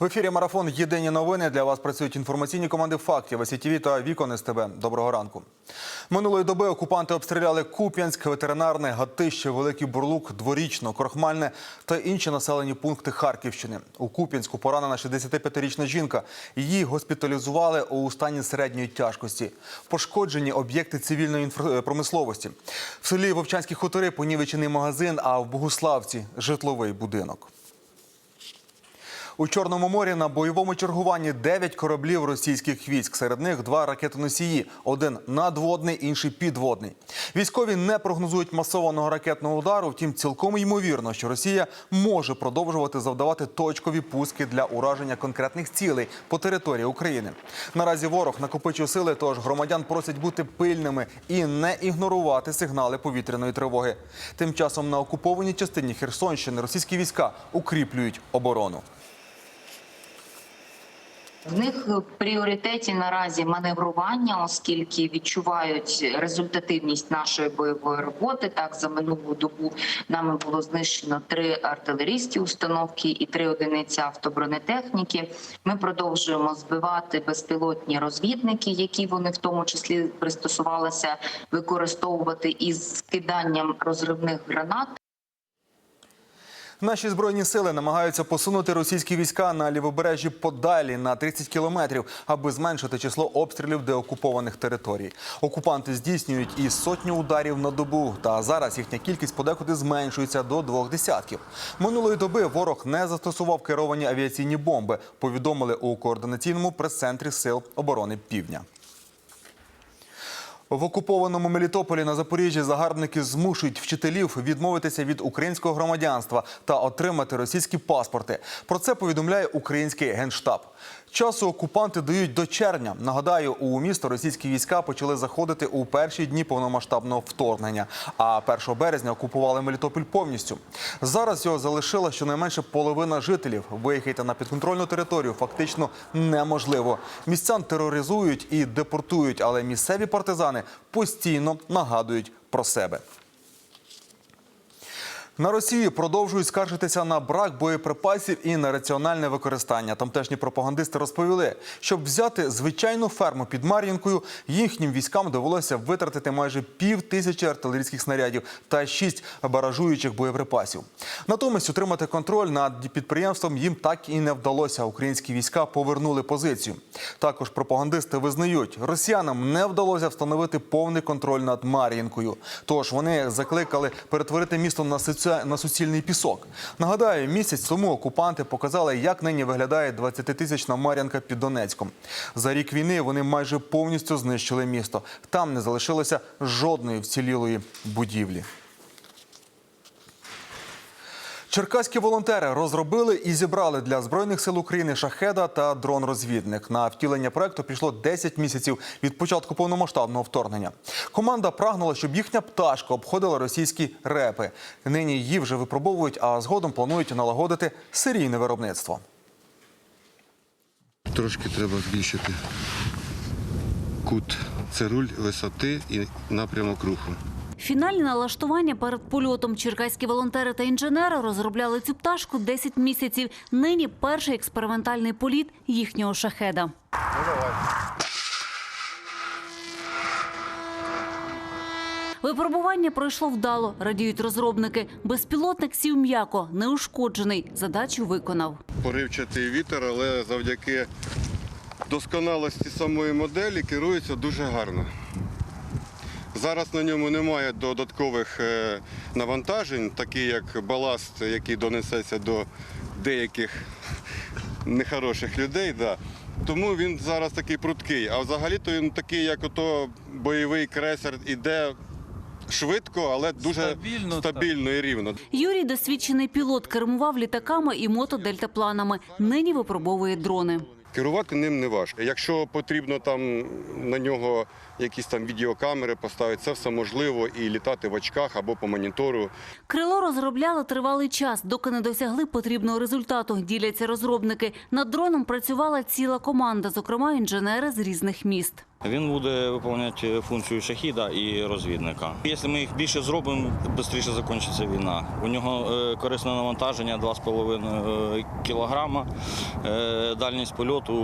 В ефірі марафон Єдині новини для вас працюють інформаційні команди фактів СІТВ та Вікон СТБ. Доброго ранку. Минулої доби окупанти обстріляли Куп'янськ, ветеринарне, Гатище, Великий Бурлук, Дворічно, Крохмальне та інші населені пункти Харківщини. У Куп'янську поранена 65-річна жінка. Її госпіталізували у стані середньої тяжкості. Пошкоджені об'єкти цивільної інфра- промисловості. В селі Вовчанські хутори понівечений магазин, а в Богуславці житловий будинок. У Чорному морі на бойовому чергуванні 9 кораблів російських військ. Серед них два ракетоносії: один надводний, інший підводний. Військові не прогнозують масованого ракетного удару. Втім, цілком ймовірно, що Росія може продовжувати завдавати точкові пуски для ураження конкретних цілей по території України. Наразі ворог накопичує сили, тож громадян просять бути пильними і не ігнорувати сигнали повітряної тривоги. Тим часом на окупованій частині Херсонщини російські війська укріплюють оборону. В них в пріоритеті наразі маневрування, оскільки відчувають результативність нашої бойової роботи. Так за минулу добу нами було знищено три артилерійські установки і три одиниці автобронетехніки. Ми продовжуємо збивати безпілотні розвідники, які вони в тому числі пристосувалися використовувати із скиданням розривних гранат. Наші збройні сили намагаються посунути російські війська на лівобережжі подалі на 30 кілометрів, аби зменшити число обстрілів деокупованих територій. Окупанти здійснюють і сотню ударів на добу. Та зараз їхня кількість подекуди зменшується до двох десятків. Минулої доби ворог не застосував керовані авіаційні бомби. Повідомили у координаційному прес-центрі сил оборони Півдня. В окупованому Мелітополі на Запоріжжі загарбники змушують вчителів відмовитися від українського громадянства та отримати російські паспорти. Про це повідомляє український генштаб. Часу окупанти дають до червня. Нагадаю, у місто російські війська почали заходити у перші дні повномасштабного вторгнення. А 1 березня окупували Мелітополь повністю. Зараз його залишила щонайменше половина жителів. Виїхати на підконтрольну територію фактично неможливо. Містян тероризують і депортують, але місцеві партизани постійно нагадують про себе. На Росії продовжують скаржитися на брак боєприпасів і на раціональне використання. Тамтешні пропагандисти розповіли, щоб взяти звичайну ферму під Мар'їнкою, їхнім військам довелося витратити майже пів тисячі артилерійських снарядів та шість баражуючих боєприпасів. Натомість утримати контроль над підприємством їм так і не вдалося. Українські війська повернули позицію. Також пропагандисти визнають, росіянам не вдалося встановити повний контроль над Мар'їнкою. Тож вони закликали перетворити місто на соці- на суцільний пісок. Нагадаю, місяць тому окупанти показали, як нині виглядає 20-тисячна Мар'янка під Донецьком. За рік війни вони майже повністю знищили місто. Там не залишилося жодної вцілілої будівлі. Черкаські волонтери розробили і зібрали для збройних сил України шахеда та дрон-розвідник. На втілення проекту пішло 10 місяців від початку повномасштабного вторгнення. Команда прагнула, щоб їхня пташка обходила російські репи. Нині її вже випробовують, а згодом планують налагодити серійне виробництво. Трошки треба збільшити кут. Це руль висоти і напрямок руху. Фінальне налаштування перед польотом черкаські волонтери та інженери розробляли цю пташку 10 місяців. Нині перший експериментальний політ їхнього шахеда. Випробування пройшло вдало, радіють розробники. Безпілотник сів м'яко, неушкоджений. Задачу виконав. Поривчатий вітер, але завдяки досконалості самої моделі керується дуже гарно. Зараз на ньому немає додаткових е, навантажень, такі як баласт, який донесеться до деяких нехороших людей. Да. Тому він зараз такий пруткий. А взагалі-то він такий, як ото бойовий кресер, іде швидко, але дуже Стабільно, стабільно і рівно. Юрій, досвідчений пілот, кермував літаками і мотодельтапланами. Нині випробовує дрони. Керувати ним не важко. Якщо потрібно там на нього якісь там відеокамери поставити, це все можливо і літати в очках або по монітору. Крило розробляли тривалий час, доки не досягли потрібного результату. Діляться розробники. Над дроном працювала ціла команда, зокрема інженери з різних міст. Він буде виконувати функцію шахіда і розвідника. Якщо ми їх більше зробимо, швидше закінчиться війна. У нього е, корисне навантаження 2,5 кілограма, е, дальність польоту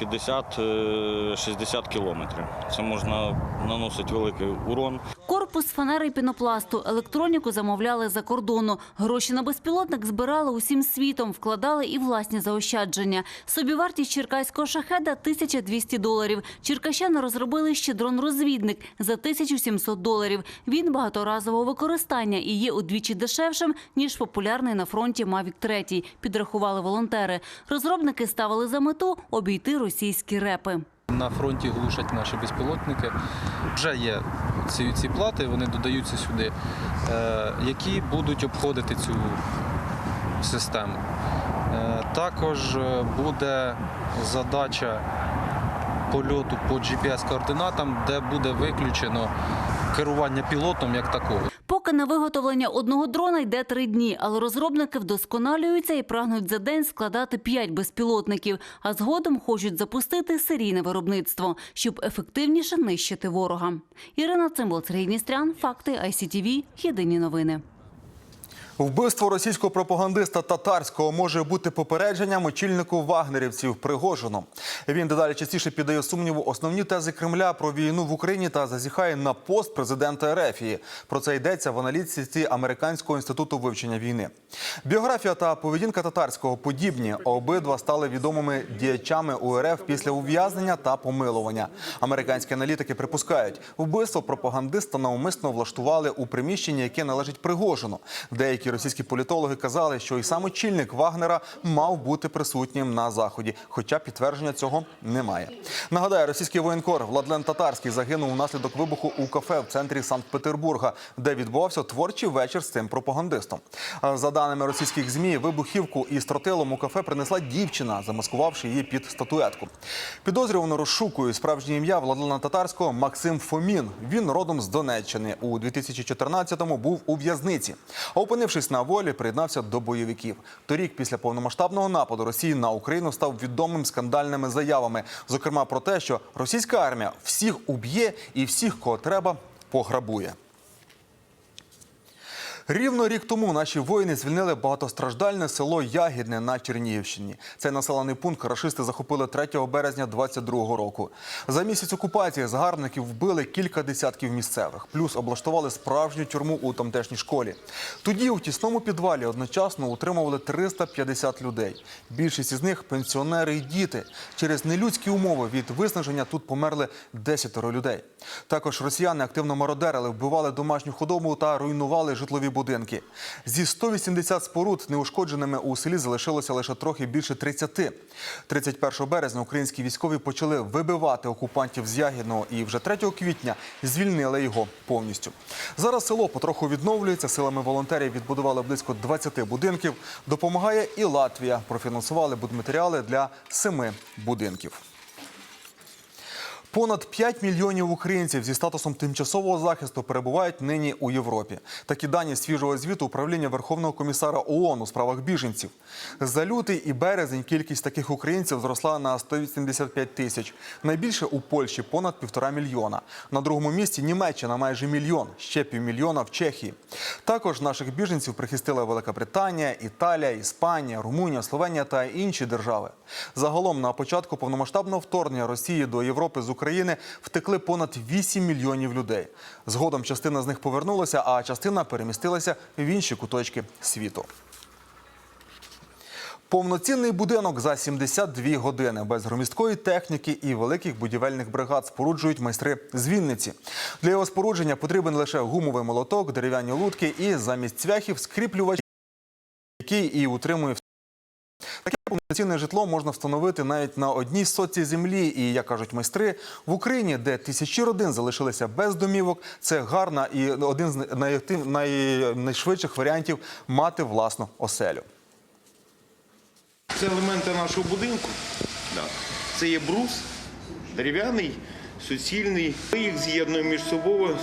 50-60 кілометрів. Це можна наносити великий урон. Корпус фанери і пінопласту, електроніку замовляли за кордону. Гроші на безпілотник збирали усім світом, вкладали і власні заощадження. Собівартість черкаського шахеда – 1200 доларів. Черкащани розробили ще дрон-розвідник за 1700 доларів. Він багаторазового використання і є удвічі дешевшим, ніж популярний на фронті Mavic 3, підрахували волонтери. Розробники ставили за мету обійти російські репи. На фронті глушать наші безпілотники. Вже є ці, ці плати, вони додаються сюди, е, які будуть обходити цю систему. Е, також е, буде задача польоту по GPS-координатам, де буде виключено керування пілотом як такого. Поки на виготовлення одного дрона йде три дні, але розробники вдосконалюються і прагнуть за день складати п'ять безпілотників, а згодом хочуть запустити серійне виробництво, щоб ефективніше нищити ворога. Ірина Цимбал, Сергій Ністрян, Факти, ICTV, Єдині новини. Вбивство російського пропагандиста татарського може бути попередженням очільнику вагнерівців Пригожину. Він дедалі частіше піддає сумніву основні тези Кремля про війну в Україні та зазіхає на пост президента Ерефії. Про це йдеться в аналітиці Американського інституту вивчення війни. Біографія та поведінка татарського подібні. Обидва стали відомими діячами УРФ після ув'язнення та помилування. Американські аналітики припускають, вбивство пропагандиста навмисно влаштували у приміщенні, яке належить Пригожину. Деякі російські політологи казали, що і сам очільник Вагнера мав бути присутнім на заході, хоча підтвердження цього немає. Нагадаю, російський воєнкор Владлен Татарський загинув внаслідок вибуху у кафе в центрі Санкт-Петербурга, де відбувався творчий вечір з цим пропагандистом. За даними російських змі, вибухівку із тротилом у кафе принесла дівчина, замаскувавши її під статуетку. Підозрювано розшукують справжнє ім'я Владлена Татарського Максим Фомін. Він родом з Донеччини. У 2014-му був у в'язниці. А опинившись на волі, приєднався до бойовиків. Торік, після повномасштабного нападу Росії на Україну, став відомим скандальними заявами, зокрема про те, що російська армія всіх уб'є і всіх, кого треба, пограбує. Рівно рік тому наші воїни звільнили багатостраждальне село Ягідне на Чернігівщині. Цей населений пункт рашисти захопили 3 березня 22 року. За місяць окупації загарбників вбили кілька десятків місцевих, плюс облаштували справжню тюрму у тамтешній школі. Тоді у тісному підвалі одночасно утримували 350 людей. Більшість із них пенсіонери і діти. Через нелюдські умови від виснаження тут померли 10 людей. Також росіяни активно мародерили, вбивали домашню худобу та руйнували житлові будинки. Зі 180 споруд неушкодженими у селі залишилося лише трохи більше 30. 31 березня українські військові почали вибивати окупантів з Ягідного і вже 3 квітня звільнили його повністю. Зараз село потроху відновлюється. Силами волонтерів відбудували близько 20 будинків. Допомагає і Латвія. Профінансували будматеріали для семи будинків. Понад 5 мільйонів українців зі статусом тимчасового захисту перебувають нині у Європі. Такі дані свіжого звіту управління Верховного комісара ООН у справах біженців. За лютий і березень кількість таких українців зросла на 185 тисяч. Найбільше у Польщі понад півтора мільйона. На другому місці Німеччина майже мільйон, ще півмільйона в Чехії. Також наших біженців прихистила Велика Британія, Італія, Іспанія, Румунія, Словенія та інші держави. Загалом на початку повномасштабного вторгнення Росії до Європи з України втекли понад 8 мільйонів людей. Згодом частина з них повернулася, а частина перемістилася в інші куточки світу. Повноцінний будинок за 72 години без громісткої техніки і великих будівельних бригад споруджують майстри з Вінниці. Для його спорудження потрібен лише гумовий молоток, дерев'яні лутки і замість цвяхів скріплювач, який і утримує Таке повноцінне житло можна встановити навіть на одній сотці землі. І, як кажуть майстри, в Україні, де тисячі родин залишилися без домівок, це гарна і один з найактив- най- найшвидших варіантів мати власну оселю. Це елементи нашого будинку. Це є брус дерев'яний, суцільний. Ми їх з'єднуємо між собою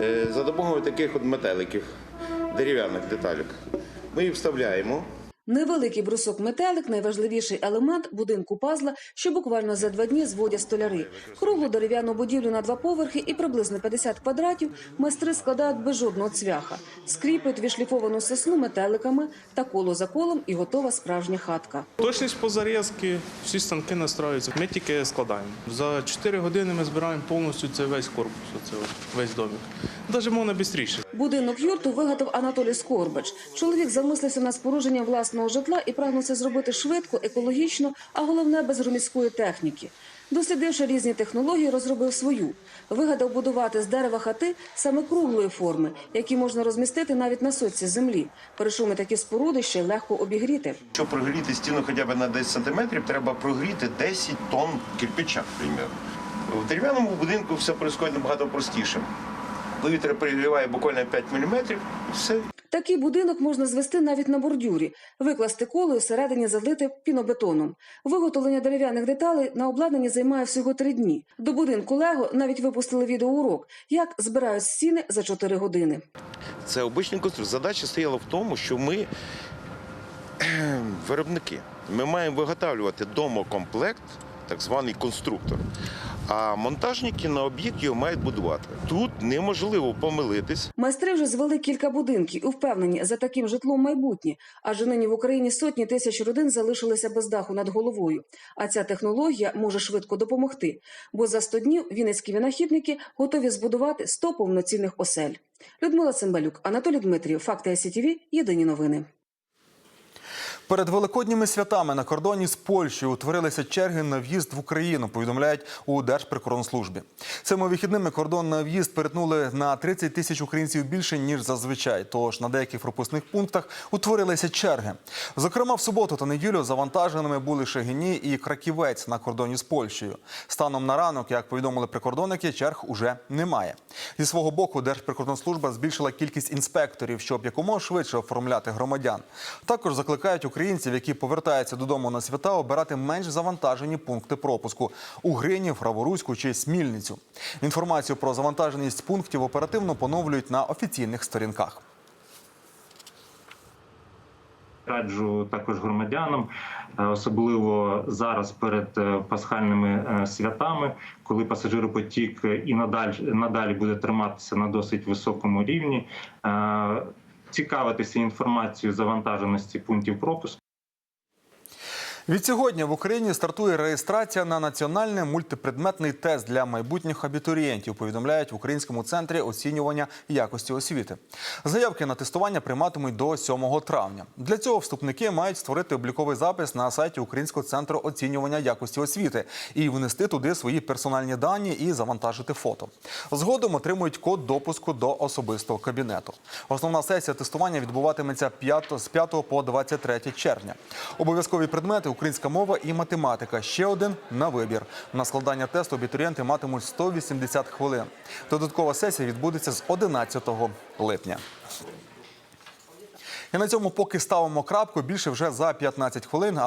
е, за допомогою таких от метеликів, дерев'яних деталек. Ми їх вставляємо. Невеликий брусок метелик найважливіший елемент будинку пазла, що буквально за два дні зводять столяри. Круглу дерев'яну будівлю на два поверхи і приблизно 50 квадратів майстри складають без жодного цвяха. Скріпують відшліфовану сосну метеликами та коло за колом і готова справжня хатка. Точність по зарізки, всі станки настраюються. Ми тільки складаємо. За 4 години ми збираємо повністю цей весь корпус, оце весь домик. Навіть можна швидше. Будинок юрту вигадав Анатолій Скорбач. Чоловік замислився над спорудженням власного житла і прагнув це зробити швидко, екологічно, а головне без громадської техніки. Дослідивши різні технології, розробив свою. Вигадав будувати з дерева хати саме круглої форми, які можна розмістити навіть на сотці землі. Перешуми такі споруди ще легко обігріти. Щоб прогріти стіну хоча б на 10 сантиметрів, треба прогріти 10 тонн кирпича, примірно. В дерев'яному будинку все відбувається набагато простіше. Повітря перегріває буквально 5 мм, і все, Такий будинок можна звести навіть на бордюрі, викласти коло і всередині залити пінобетоном. Виготовлення дерев'яних деталей на обладнанні займає всього три дні. До будинку Лего навіть випустили відеоурок, як збирають стіни за чотири години. Це обичний конструктор. Задача стояла в тому, що ми виробники. Ми маємо виготовлювати домокомплект, так званий конструктор. А монтажники на об'єкт його мають будувати. Тут неможливо помилитись. Майстри вже звели кілька будинків і впевнені, за таким житлом майбутнє, адже нині в Україні сотні тисяч родин залишилися без даху над головою. А ця технологія може швидко допомогти, бо за 100 днів вінницькі винахідники готові збудувати 100 повноцінних осель. Людмила Цимбалюк, Анатолій Дмитрів, Факти СІТВ, Єдині новини. Перед великодніми святами на кордоні з Польщею утворилися черги на в'їзд в Україну. Повідомляють у Держприкордонслужбі. Цими вихідними кордон на в'їзд перетнули на 30 тисяч українців більше ніж зазвичай. Тож на деяких пропускних пунктах утворилися черги. Зокрема, в суботу та неділю завантаженими були Шегині і Краківець на кордоні з Польщею. Станом на ранок, як повідомили прикордонники, черг уже немає. Зі свого боку, Держприкордонслужба збільшила кількість інспекторів, щоб якомога швидше оформляти громадян. Також закликають українців, які повертаються додому на свята, обирати менш завантажені пункти пропуску у Гринів, Раворуську чи Смільницю. Інформацію про завантаженість пунктів оперативно поновлюють на офіційних сторінках. Раджу також громадянам, е, особливо зараз перед е, пасхальними е, святами, коли пасажиропотік і надалі, надалі буде триматися на досить високому рівні. Цікавитися інформацією завантаженості пунктів пропуску. Відсьогодні в Україні стартує реєстрація на національний мультипредметний тест для майбутніх абітурієнтів. Повідомляють в Українському центрі оцінювання якості освіти. Заявки на тестування прийматимуть до 7 травня. Для цього вступники мають створити обліковий запис на сайті Українського центру оцінювання якості освіти і внести туди свої персональні дані і завантажити фото. Згодом отримують код допуску до особистого кабінету. Основна сесія тестування відбуватиметься 5 з 5 по 23 червня. Обов'язкові предмети українська мова і математика. Ще один на вибір. На складання тесту абітурієнти матимуть 180 хвилин. Додаткова сесія відбудеться з 11 липня. І на цьому поки ставимо крапку більше вже за 15 хвилин.